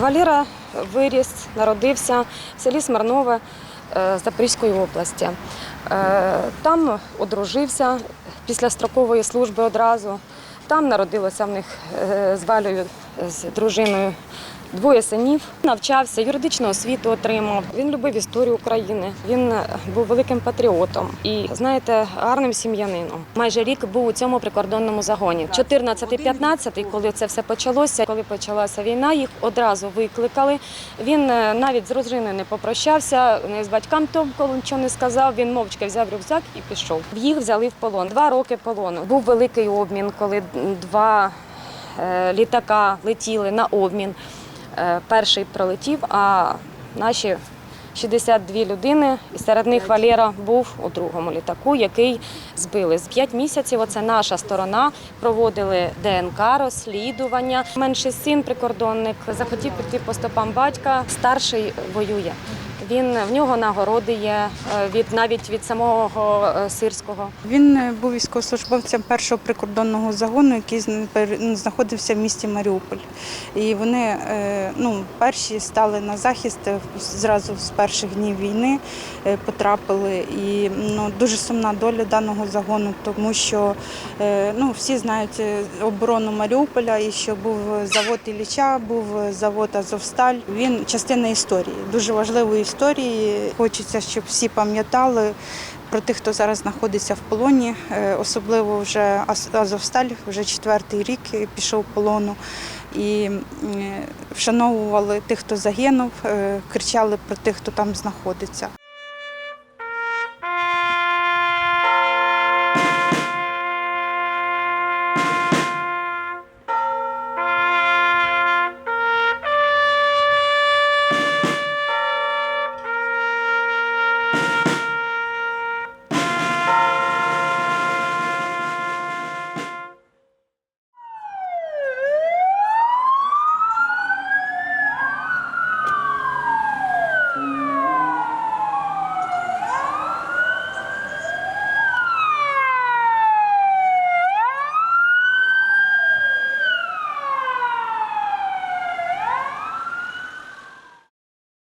Валера виріс, народився в селі Смирнове е, Запорізької області. Е, Там одружився після строкової служби одразу. Там народилося в них е, з Валею, з дружиною двоє синів. Навчався, юридичну освіту отримав. Він любив історію України. Він е, був великим патріотом і, знаєте, гарним сім'янином. Майже рік був у цьому прикордонному загоні. 14-15, коли це все почалося, коли почалася війна, їх одразу викликали. Він е, навіть з дружиною не попрощався, не з батькам толком нічого не сказав. Він мовчки взяв рюкзак і пішов. Їх взяли в полон. Два роки полону. Був великий обмін, коли два літака летіли на обмін. Е, Перший пролетів, а наші 62 людини, і серед них Валера був у другому літаку, який збили. З 5 місяців оце наша сторона проводили ДНК, розслідування. Менший син, прикордонник, захотів піти по стопам батька, старший воює. Він в нього нагороди є е, від навіть від самого е, сирського. Він е, був військовослужбовцем першого прикордонного загону, який ну, знаходився в місті Маріуполь. І вони ну, перші стали на захист зразу з перших днів війни потрапили. І ну, дуже сумна доля даного загону, тому що ну, всі знають оборону Маріуполя, і що був завод Ілліча, був завод Азовсталь. Він частина історії, дуже важливої історії. Хочеться, щоб всі пам'ятали про тих, хто зараз знаходиться в полоні, Е, особливо вже Азовсталь, вже четвертий рік пішов в полону. І е, вшановували тих, хто загинув, е, кричали про тих, хто там знаходиться.